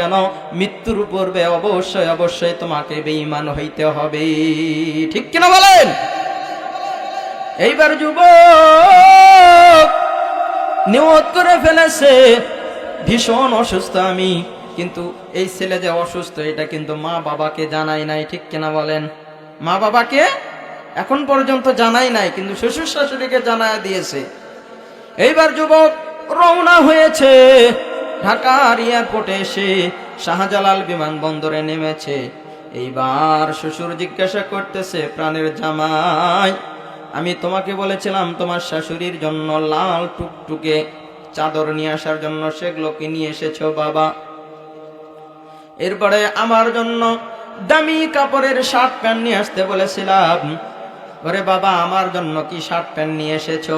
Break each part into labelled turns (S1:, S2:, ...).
S1: কেন? মৃত্যুর পূর্বে অবশ্যই অবশ্যই তোমাকে বেঈমান হইতে হবে। ঠিক কিনা বলেন? এইবার যুবক নিয়ত করে ফেলেছে, ভীষণ অসুস্থ আমি, কিন্তু এই ছেলে যে অসুস্থ, এটা কিন্তু মা বাবাকে জানাই নাই, ঠিক কিনা বলেন? মা বাবাকে এখন পর্যন্ত জানাই নাই, কিন্তু শ্বশুর শাশুড়িকে জানায় দিয়েছে। এইবার যুবক রওনা হয়েছে। ঢাকার এয়ারপোর্টে এসে শাহজালাল বিমানবন্দরে নেমেছে। এইবার শ্বশুর জিজ্ঞাসা করতেছে, প্রাণের জামাই, আমি তোমাকে বলেছিলাম তোমার শাশুড়ির জন্য লাল টুকটুকে চাদর নিয়ে আসার জন্য সেগুলোকে নিয়ে এসেছ, বাবা। এরপরে আমার জন্য দামি কাপড়ের শার্ট প্যান্ট নিয়ে আসতে বলেছিলাম। ওরে বাবা, আমার জন্য কি শার্ট প্যান্ট নিয়ে এসেছ?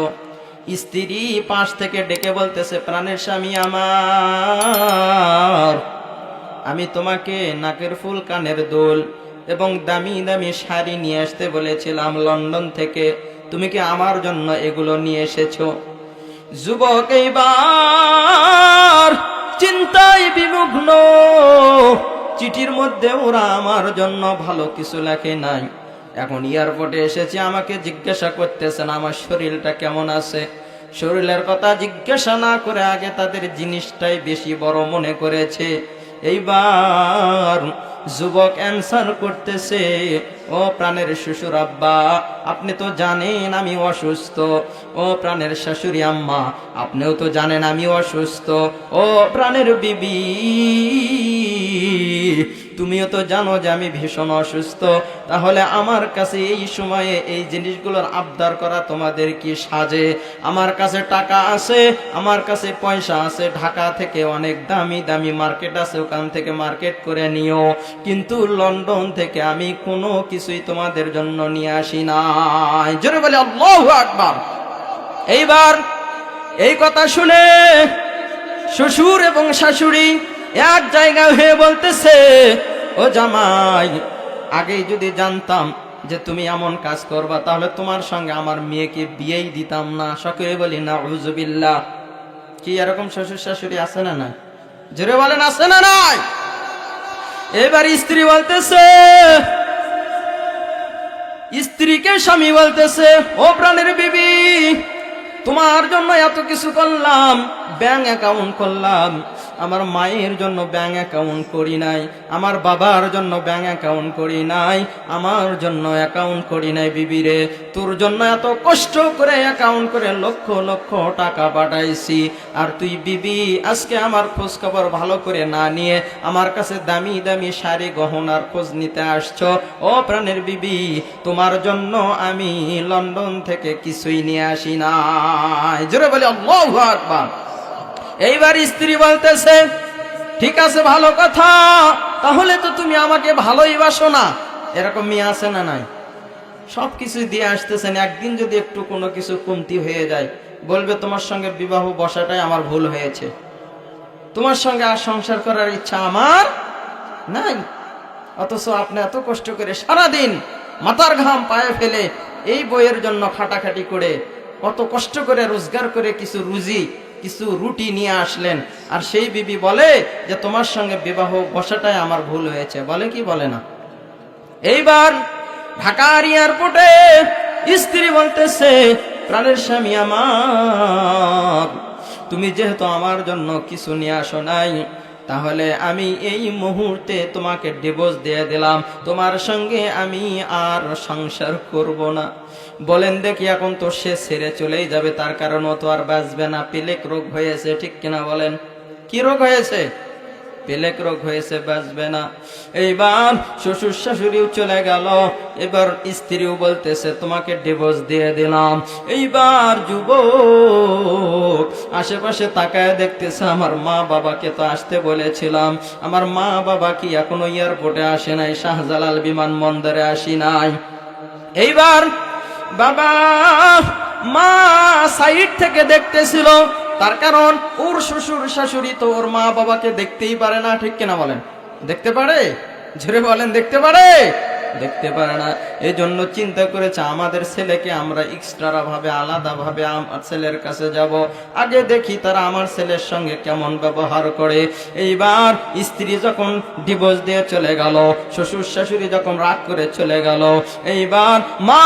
S1: স্ত্রী পাশ থেকে ডেকে বলতেছে, প্রাণের স্বামী আমার, আমি তোমাকে নাকের ফুল, কানের দোল এবং দামি দামি শাড়ি নিয়ে আসতে বলেছিলাম লন্ডন থেকে। তুমি কি আমার জন্য এগুলো নিয়ে এসেছ? যুবক এইবার চিন্তায় বিমগ্ন। চিঠির মধ্যে ওরা আমার জন্য ভালো কিছু লেখে নাই। এখন এয়ারপোর্টে এসেছি, আমাকে জিজ্ঞাসা করতেছেন, আমার শরীরটা কেমন আছে? শরীরের কথা জিজ্ঞাসা না করে আগে তাদের জিনিসটাই বেশি বড় মনে করেছে। এইবার যুবক অ্যান্সার করতেছে, ও প্রাণের শ্বশুর আব্বা, আপনি তো জানেন আমি অসুস্থ। ও প্রাণের শাশুড়ি আম্মা, আপনিও তো জানেন আমি অসুস্থ। ও প্রাণের বিবি তুমিও তো জানো যে আমি ভীষণ অসুস্থ। তাহলে আমার কাছে এই সময়ে এই জিনিসগুলোর আবদার করা তোমাদের কি সাজে? আমার কাছে টাকা আছে, আমার কাছে পয়সা আছে, ঢাকা থেকে অনেক দামি দামি মার্কেট আছে, ওখান থেকে মার্কেট করে নিও। কিন্তু লন্ডন থেকে আমি কোনো কিছুই তোমাদের জন্য নিয়ে আসি নাই। জোরে বলে আল্লাহু আকবার। এইবার এই কথা শুনে শ্বশুর এবং শাশুড়ি এক জায়গা হয়ে বলতেছে ও জামাই, আগেই যদি জানতাম যে তুমি এমন কাজ করবা, তাহলে তোমার সঙ্গে আমার মেয়েকে বিয়েই দিতাম না। সকলে বলি না উজুবিল্লাহ কি এরকম শ্বশুর শাশুড়ি আছে না না জোরে বলেন, আছে না নাই? এবার স্ত্রী বলতেছে, স্ত্রীকে স্বামী বলতেছে, ও প্রাণের বিবি, তোমার জন্য এত কিছু করলাম। ব্যাংক অ্যাকাউন্ট করলাম। আমার মায়ের জন্য ব্যাঙ্ক অ্যাকাউন্ট করি নাই। আমার বাবার জন্য ব্যাঙ্ক অ্যাকাউন্ট করি নাই। আমার জন্য অ্যাকাউন্ট করি নাই বিবিরে তোর জন্য এত কষ্ট করে অ্যাকাউন্ট করে লক্ষ লক্ষ টাকা পাঠাইছি। আর তুই বিবি, আজকে আমার খোঁজ খবর ভালো করে না নিয়ে আমার কাছে দামি দামি শাড়ি গহনার খোঁজ নিতে আসছ। ও প্রাণের বিবি, তোমার জন্য আমি লন্ডন থেকে কিছুই নিয়ে আসি না জোরে বলে আকবার। এইবার স্ত্রী বলতেছে, ঠিক আছে, ভালো কথা, তাহলে তো তুমি আমাকে ভালোই বাসো না। এরকম মেয়ে আছে না নাই? সব কিছু দিয়ে আসতেছেন, একদিন যদি একটু কোনো কিছু কমতি হয়ে যায়, বলবে, তোমার সঙ্গে বিবাহ বসাটাই আমার ভুল হয়েছে। তোমার সঙ্গে আর সংসার করার ইচ্ছা আমার নাই। অথচ আপনি এত কষ্ট করে সারাদিন মাথার ঘাম পায়ে ফেলে এই বইয়ের জন্য খাটাখাটি করে, কত কষ্ট করে, রোজগার করে কিছু রুজি কিছু রুটি নিয়ে আসলেন। আর সেই বিবি বলে যে, তোমার সঙ্গে বিবাহ বসাটাই আমার ভুল হয়েছে। বলে কি? বলে না। এইবার ঢাকার এয়ারপোর্টে স্ত্রী বলতেছে, প্রাণের স্বামী আমার, তুমি যেহেতু আমার জন্য কিছু নিয়ে আসো নাই তাহলে আমি এই মুহূর্তে তোমাকে ডিভোর্স দিয়ে দিলাম। তোমার সঙ্গে আমি আর সংসার করব না। বলেন দেখি এখন তো সে ছেড়ে চলেই যাবে, তার কারণ অত আর বাঁচবে না। পেলেক রোগ হয়েছে, ঠিক কিনা বলেন? কি রোগ হয়েছে? পেলেক রোগ হয়েছে, বাঁচবে না। এইবার শ্বশুর শাশুড়িও চলে গেল। এবার স্ত্রীও বলতেছে, তোমাকে ডিভোর্স দিয়ে দিলাম। এইবার যুবক আশেপাশে তাকায় দেখতেছে, আমার মা বাবাকে তো আসতে বলেছিলাম। আমার মা বাবা কি এখনও এয়ারপোর্টে আসে নাই, শাহজালাল বিমানবন্দরে আসি নাই? এইবার বাবা মা সাইড থেকে দেখতেছিল তার কারণ ওর শ্বশুর, শাশুড়ি তো ওর মা বাবাকে দেখতেই পারে না, ঠিক কিনা বলেন? দেখতে পারে? ঝরে বলেন, দেখতে পারে? দেখতে পারে না। এই জন্য চিন্তা করেছে, আমাদের ছেলেকে আমরা এক্সট্রা ভাবে আলাদা ভাবে আমার ছেলের কাছে যাব। আগে দেখি তারা আমার ছেলের সঙ্গে কেমন ব্যবহার করে। এইবার স্ত্রী যখন ডিভোর্স দিয়ে চলে গেল, শ্বশুর, শাশুড়ি যখন রাগ করে চলে গেল, এইবার মা